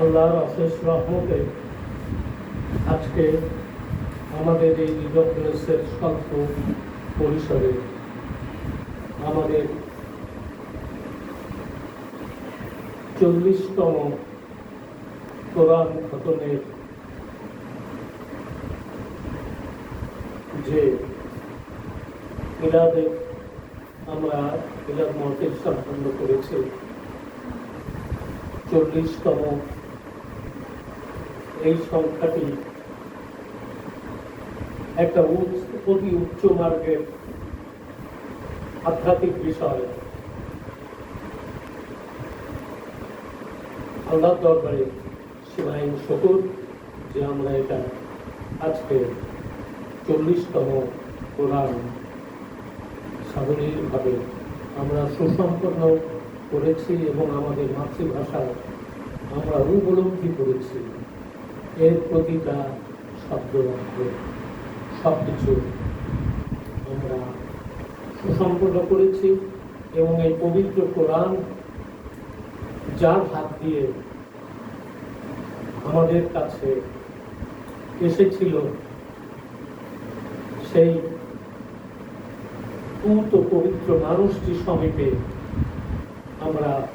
আল্লাহর অশেষ রহমতে আজকে আমাদের এই রিজর্ভেন্সের স্বল্প পরিসরে আমাদের চল্লিশতম কোরআন খতনের যে মিলাদে আমরা মিলাদ মহফিল সম্পন্ন করেছি, চল্লিশতম এই সংখ্যাটি একটা অতি উচ্চ মার্গের আধ্যাত্মিক বিষয়। আল্লাহ দরবারে সীমাহীন শকুর যে আমরা এটা আজকে চল্লিশতম কোরআন সাবলীলভাবে আমরা সুসম্পন্ন করেছি এবং আমাদের মাতৃভাষায় আমরা উপলব্ধি করেছি। এর প্রতিটা শব্দ সব কিছু আমরা সুসম্পন্ন করেছি এবং এই পবিত্র কোরআন যার হাত দিয়ে আমাদের কাছে এসেছিল, সেই পূত পবিত্র মানুষটি সমীপে আমরা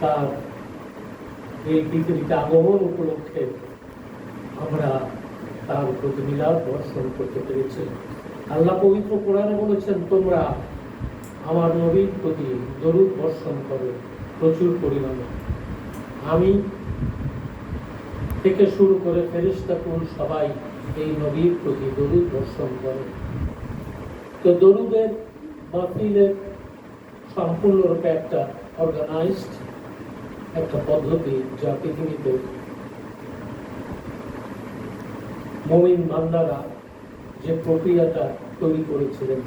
তার এই পৃথিবীতে আগমন উপলক্ষে আমরা তার প্রতি মিলাদ দর্শন করতে পেরেছি। আল্লাহ পবিত্র কোরআনে বলেছেন, তোমরা আমার নবীর প্রতি দরুদ বর্ষণ করো প্রচুর পরিমাণে। আমি থেকে শুরু করে ফেরিস্তা কুল সবাই এই নবীর প্রতি দরুদ বর্ষণ করে? তো দরুদের মাহফিলের সম্পূর্ণরূপে একটা অর্গানাইজড একটা পদ্ধতি যা পৃথিবীতে মমিন বান্দারা যে প্রক্রিয়াটা তৈরি করেছিলেন,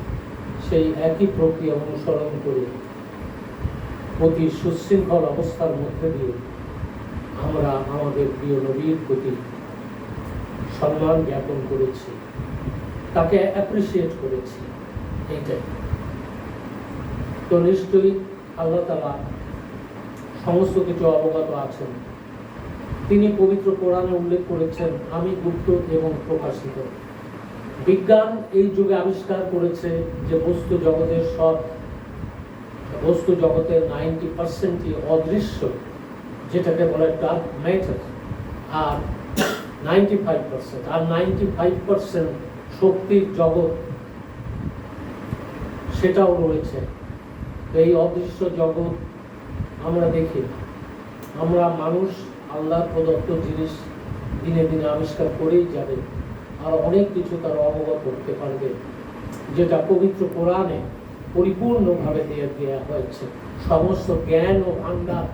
সেই একই প্রক্রিয়া অনুসরণ করে অতি সুশৃঙ্খল অবস্থার মধ্যে দিয়ে আমরা আমাদের প্রিয় নবীর প্রতি সম্মান জ্ঞাপন করেছি। তাকে অ্যাপ্রিসিয়েট করেছি। এইটাই। তো নিশ্চয়ই আল্লাহ তালা সমস্ত কিছু অবগত আছেন। তিনি পবিত্র কোরআনে উল্লেখ করেছেন, আমি গুপ্ত এবং প্রকাশিত। বিজ্ঞান এই যুগে আবিষ্কার করেছে যে বস্তু জগতের সব, বস্তু জগতের নাইনটি পার্সেন্টই অদৃশ্য, যেটাকে বলে ডার্ক ম্যাটার আর নাইনটি ফাইভ পার্সেন্ট, আর নাইনটি ফাইভ পার্সেন্ট শক্তির জগৎ সেটাও রয়েছে। এই অদৃশ্য জগৎ আমরা দেখি, আমরা মানুষ আল্লাহ প্রদত্ত জিনিস দিনে দিনে আবিষ্কার করেই যাবে, আর অনেক কিছু তার অবগত করতে পারবে, যেটা পবিত্র কোরআনে পরিপূর্ণভাবে দিয়ে দেওয়া হয়েছে। সমস্ত জ্ঞান ও ভাণ্ডার,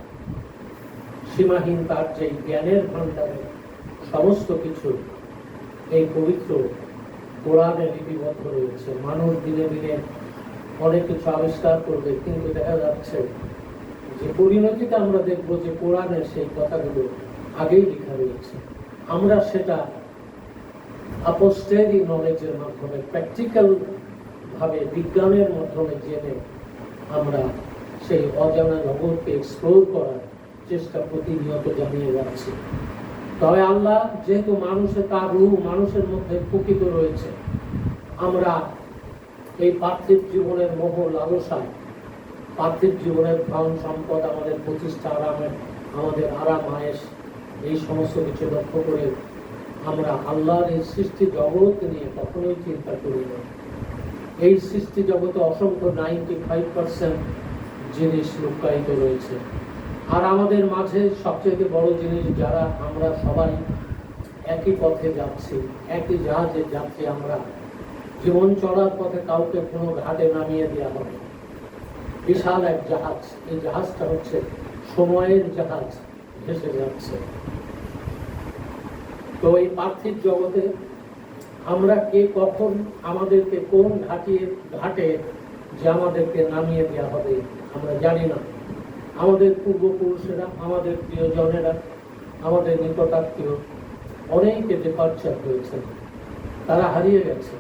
সীমাহীন তার যে জ্ঞানের ভাণ্ডারে, সমস্ত কিছু এই পবিত্র কোরআনে লিপিবদ্ধ রয়েছে। মানুষ দিনে দিনে অনেক কিছু আবিষ্কার করবে, কিন্তু দেখা যাচ্ছে পরিণতিতে আমরা দেখব যে কোরআনের সেই কথাগুলো আগেই লেখা রয়েছে। আমরা সেটা আপোস্টেরি নলেজের মাধ্যমে প্র্যাকটিক্যাল ভাবে, বিজ্ঞানের মাধ্যমে জেনে আমরা সেই অজানা জগৎকে এক্সপ্লোর করার চেষ্টা প্রতিনিয়ত জানিয়ে যাচ্ছি। তবে আল্লাহ যেহেতু মানুষের তার রূহ মানুষের মধ্যে ফুকিত রয়েছে, আমরা এই পার্থিব জীবনের মোহ লালসায় পার্থিব জীবনের ধন সম্পদ আমাদের প্রতিষ্ঠা আরামের আমাদের আরাম আয়েস। এই সমস্ত কিছু লক্ষ্য করে আমরা আল্লাহর এই সৃষ্টি জগৎ নিয়ে কখনোই চিন্তা করি না। এই সৃষ্টি জগতে অসংখ্য নাইনটি ফাইভ পার্সেন্ট জিনিস লুকায়িত রয়েছে। আর আমাদের মাঝে সবচেয়ে বড় জিনিস যারা আমরা সবাই একই পথে যাচ্ছি, একই জাহাজে যাচ্ছি আমরা, জীবন চলার পথে কাউকে কোনো ঘাটে নামিয়ে দেওয়া হবে। বিশাল এক জাহাজ। এই জাহাজটা হচ্ছে সময়ের জাহাজ ভেসে যাচ্ছে। তো এই পার্থিব জগতে আমরা কে কখন আমাদেরকে কোন ঘাটিয়ে ঘাটে যে আমাদেরকে নামিয়ে দেওয়া হবে, আমরা জানি না। আমাদের পূর্বপুরুষেরা, আমাদের প্রিয়জনেরা, আমাদের নিকটাত্মীয় অনেকে ডিপার্চার হয়েছেন। তারা হারিয়ে গেছে।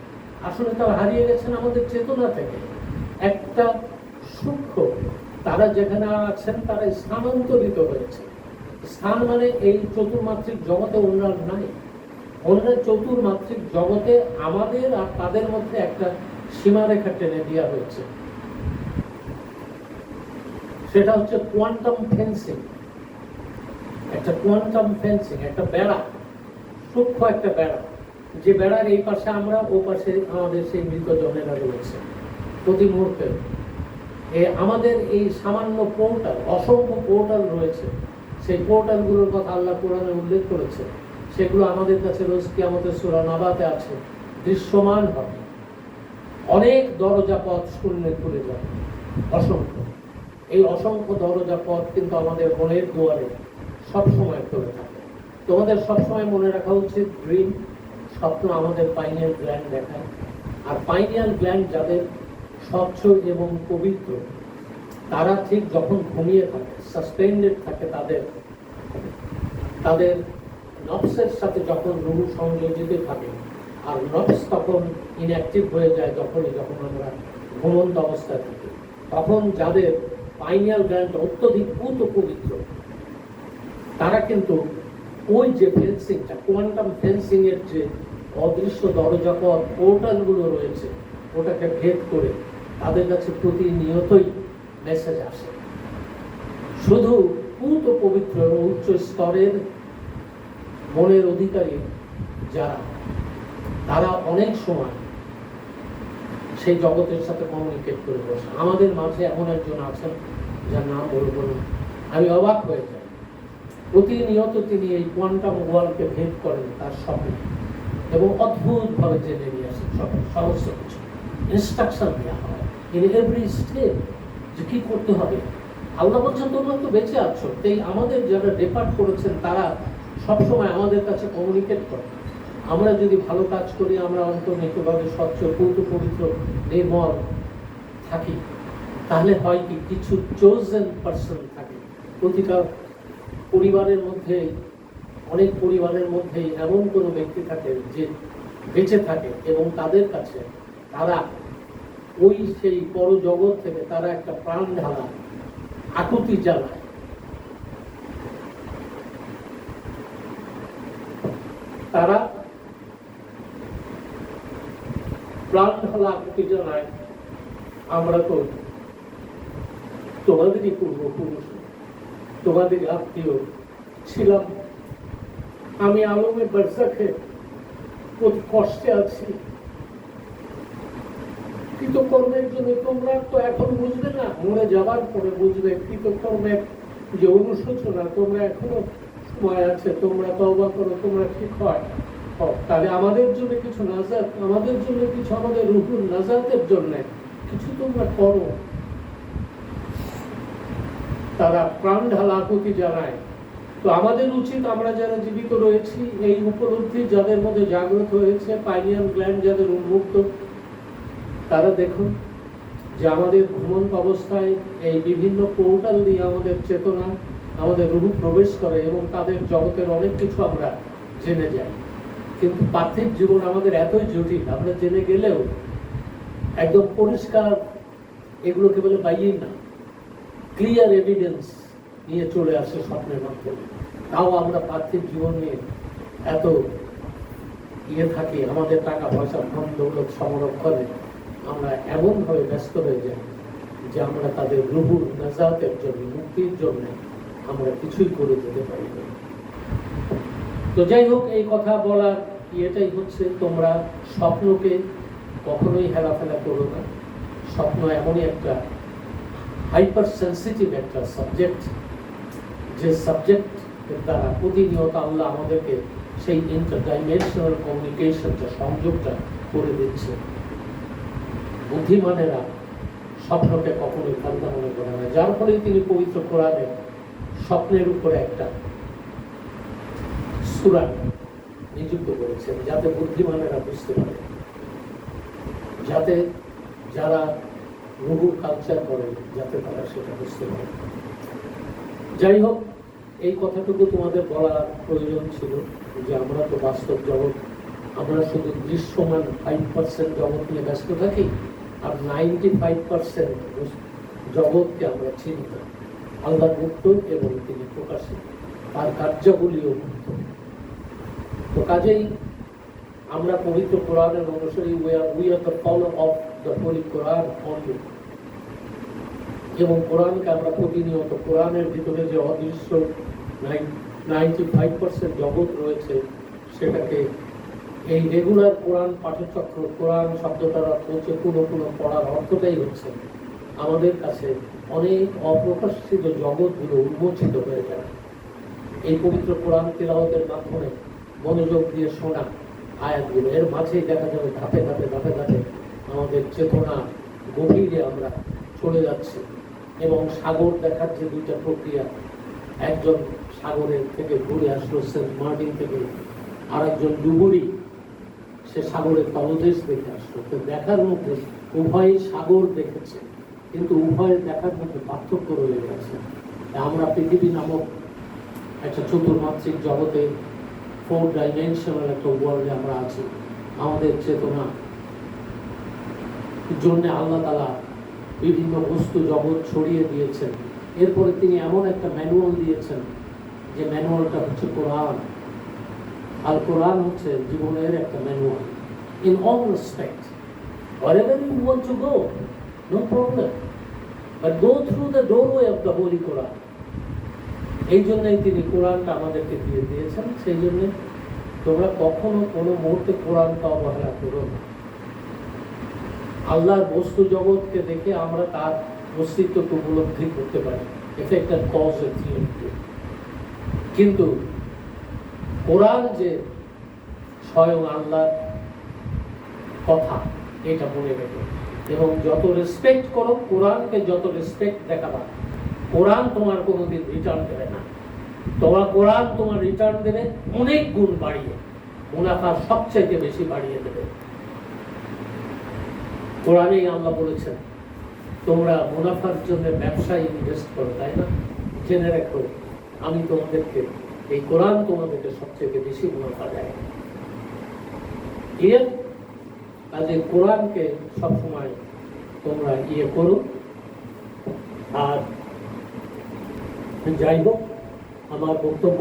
আসলে তারা হারিয়ে গেছেন আমাদের চেতনা থেকে। একটা সূক্ষ্ম। তারা যেখানে আছেন, তারা স্থানান্তরিত হয়েছে। স্থান মানে এই চতুর্মাত্রিক জগতে ওনার নাই। ওনার চতুর্মাত্রিক জগতে আমাদের আর তাদের মধ্যে একটা সীমারেখা টেনে দেওয়া হয়েছে। সেটা হচ্ছে কোয়ান্টাম ফেন্সিং একটা কোয়ান্টাম ফেন্সিং একটা বেড়া, সূক্ষ্ম একটা বেড়া। যে বেড়ার এই পাশে আমরা, ও পাশে আমাদের সেই মৃত জনেরা রয়েছে। প্রতি মুহূর্তে। আমাদের এই সামান্য পোর্টাল অসংখ্য পোর্টাল রয়েছে। সেই পোর্টালগুলোর কথা আল্লাহ কোরআনে উল্লেখ করেছে। সেগুলো আমাদের কাছে রোজ আমাদের সুরানাবাতে আছে, দৃশ্যমান হবে। অনেক দরজা পথ শূন্যে খুলে যাবে। অসংখ্য। এই অসংখ্য দরজা পথ কিন্তু আমাদের মনের দুয়ারে সবসময় খুলে থাকে। তোমাদের সবসময় মনে রাখা উচিত ড্রিম স্বপ্ন আমাদের পাইনিয়াল গ্ল্যান্ড দেখায়। আর পাইনিয়াল গ্ল্যান্ড যাদের স্বচ্ছ এবং পবিত্র। তারা ঠিক যখন ঘুমিয়ে থাকে সাসপেন্ডেড থাকে তাদের তাদের নফসের সাথে যখন রুহু সংযোজিত থাকে, আর নফস তখন ইনঅ্যাক্টিভ হয়ে যায় যখনই যখন আমরা ঘুমন্ত অবস্থায় থাকি। তখন যাদের পাইনিয়াল গ্ল্যান্ড অত্যধিক পুত পবিত্র, তারা কিন্তু ওই যে ফেন্সিংটা কোয়ান্টাম ফেন্সিংয়ের যে অদৃশ্য দরজা পথ পোর্টালগুলো রয়েছে, ওটাকে ভেদ করে তাদের কাছে প্রতিনিয়তই মেসেজ আসে। শুধু পুত পবিত্র এবং উচ্চ স্তরের মনের অধিকারী যারা, তারা অনেক সময় সেই জগতের সাথে কমিউনিকেট করে বসে। আমাদের মাঝে এমন একজন আছেন যার নাম বলব না আমি অবাক হয়ে যাই। প্রতিনিয়ত তিনি এই কোয়ান্টাম ওয়ার্ল্ডকে ভেদ করেন তার স্বপ্নে এবং অদ্ভুতভাবে জেনে নিয়ে আসেন সব সমস্ত কিছু। ইনস্ট্রাকশন দেওয়া হয়। ইন এভরি স্টেপ যে কি করতে হবে? আল্লাহ বলছেন, তোমরা তো বেঁচে আছো। তাই আমাদের যারা ডেপার্ট করেছেন, তারা সবসময় আমাদের কাছে কমিউনিকেট করে। আমরা যদি ভালো কাজ করি, আমরা অন্তর্নিহিতভাবে স্বচ্ছ পৌত পবিত্র, নির্মল থাকি, তাহলে হয় কি, কিছু চোজেন পার্সন থাকে। প্রতিটা পরিবারের মধ্যে, অনেক পরিবারের মধ্যে এমন কোনো ব্যক্তি থাকে যে বেঁচে থাকে এবং তাদের কাছে তারা ওই সেই বড় জগৎ থেকে তারা একটা প্রাণ ঢালা, আকুতি জ্বালায়। তারা প্রাণ ঢালা, আকুতি জানায় আমরা তো তোমাদেরই পূর্বপুরুষ তোমাদের আত্মীয় ছিলাম। আমি আলমে বার্সাখে অতি কষ্টে আছি। কৃতকর্মের জন্য তোমরা তো এখন বুঝবে না, মরে পরে বুঝবে কৃতকর্মের যে অনুশোচনা, তোমরা এখনও সময় আছে, তোমরা করো, তোমরা ঠিক হয়। তাহলে আমাদের জন্য কিছু নাজাত, আমাদের জন্য কিছু আমাদের রুহুর নাজাতের জন্য কিছু তোমরা করো। তারা প্রাণ ঢালা আকুতি জানায়। তো আমাদের উচিত আমরা যারা জীবিত রয়েছি, এই উপলব্ধি যাদের মধ্যে জাগ্রত হয়েছে পাইনিয়াল গ্ল্যান্ড যাদের উন্মুক্ত তারা দেখুন যে আমাদের ঘুমন্ত অবস্থায় এই বিভিন্ন পোর্টাল দিয়ে আমাদের চেতনা, আমাদের রূপ প্রবেশ করে এবং তাদের জগতের অনেক কিছু আমরা জেনে যাই। কিন্তু পার্থিব জীবন আমাদের এতই জটিল, আমরা জেনে গেলেও একদম পরিষ্কার এগুলোকে বলে পাইই না। ক্লিয়ার এভিডেন্স নিয়ে চলে আসে স্বপ্নের মাধ্যমে। তাও আমরা পার্থিব জীবন নিয়ে এত ইয়ে থাকি, আমাদের টাকা পয়সা ধন দৌলত সংরক্ষণে। আমরা এমনভাবে ব্যস্ত হয়ে যাই যে আমরা তাদের রুহুর নাজাতের জন্য, মুক্তির জন্য আমরা কিছুই করে যেতে পারি না। তো যাই হোক, এই কথা বলার ইয়েটাই হচ্ছে, তোমরা স্বপ্নকে কখনোই হেলাফেলা করো না। স্বপ্ন এমনই একটা হাইপার সেন্সিটিভ একটা সাবজেক্ট যে সাবজেক্ট দ্বারা প্রতিনিয়ত আল্লাহ আমাদেরকে সেই ইন্টারডাইমেনশনাল কমিউনিকেশনটা সংযোগটা করে দিচ্ছে। বুদ্ধিমানেরা স্বপ্নকে কখনোই ঠান্ডা মনে করে না। যার ফলে তিনি পবিত্র কোরআনে স্বপ্নের উপরে একটা সুরা নিযুক্ত করেছেন, যাতে বুদ্ধিমানেরা বুঝতে পারে। যাতে যারা রুহু কালচার করে, যাতে তারা সেটা বুঝতে পারে। যাই হোক, এই কথাটুকু তোমাদের বলার প্রয়োজন ছিল যে আমরা তো বাস্তব জগৎ, আমরা শুধু দৃশ্যমান ফাইভ পার্সেন্ট জগৎ নিয়ে ব্যস্ত থাকি। আর নাইনটি ফাইভ পার্সেন্ট জগৎকে আমরা চিনি না। আল্লাহ মুক্ত এবং তিনি প্রকাশিত। তার কার্যাবলীও গুপ্ত তো কাজেই আমরা পবিত্র কোরআনের অনুসারী we are we are the follow of the holy Quran only এবং কোরআনকে আমরা প্রতিনিয়ত, কোরআনের ভিতরে যে অদৃশ্য নাইনটি ফাইভ পার্সেন্ট জগৎ রয়েছে, সেটাকে এই রেগুলার কোরআন পাঠচক্র কোরআন শব্দটার অর্থ হচ্ছে কোনো কোনো পড়ার অর্থটাই হচ্ছে আমাদের কাছে অনেক অপ্রকাশিত জগৎগুলো উন্মোচিত হয়ে যায়। এই পবিত্র কোরআন তেলাওয়াতের মাধ্যমে মনোযোগ দিয়ে শোনা আয়াতগুলো, এর মাঝেই দেখা যাবে ধাপে ধাপে ধাপে ধাপে আমাদের চেতনা গভীরে আমরা চলে যাচ্ছি এবং সাগর দেখার যে দুইটা প্রক্রিয়া, একজন সাগরের থেকে ঘুরে আসলো সেন্ট মার্টিন থেকে আর একজন ডুবুরি সে সাগরের তলদেশ দেখে আসলো। তো দেখার মধ্যে উভয় সাগর দেখেছে, কিন্তু উভয়ের দেখার মধ্যে পার্থক্য রয়ে গেছে। আমরা পৃথিবী নামক একটা চতুর্মাত্রিক জগতে ফোর ডাইমেনশনাল একটা ওয়ার্ল্ডে আমরা আছি। আমাদের চেতনা জন্য আল্লাহ তালা বিভিন্ন বস্তু জগৎ ছড়িয়ে দিয়েছেন। এরপরে তিনি এমন একটা ম্যানুয়াল দিয়েছেন, যে ম্যানুয়ালটা হচ্ছে কোরআন। আর কোরআন হচ্ছে জীবনের একটা manual in all respect wherever you want to go, no problem. But go through the doorway of the Holy Quran. এই জন্যই তিনি কোরআনটা আমাদেরকে দিয়ে দিয়েছেন সেই জন্য তোমরা কখনো কোনো মুহূর্তে কোরআনকে অবহেলা করো না আল্লাহর বস্তু জগৎকে দেখে আমরা তার অস্তিত্বকে উপলব্ধি করতে পারি এফেক্টের কজ কিন্তু কোরআন যে স্বয়ং আল্লাহর কথা, এটা মনে রেখো। এবং যত রেসপেক্ট করো, কোরআনকে যত রেসপেক্ট দেখাবা, কোরআন তোমার কোনোদিন রিটার্ন দেবে না। তোমার কোরআন তোমার রিটার্ন দেবে, অনেক গুণ বাড়িয়ে, মুনাফা সবচাইতে বেশি বাড়িয়ে দেবে। কোরআনেই আল্লাহ বলেছেন, তোমরা মুনাফার জন্য ব্যবসায় ইনভেস্ট করো, তাই না? জেনে রাখো, আমি তোমাদেরকে এই কোরআন তোমাদেরকে সবচেয়ে বেশি মুনাফা দেয়। ইয়ে কাজে কোরআনকে সবসময় তোমরা ইয়ে করো। আর যাই হোক, আমার বক্তব্য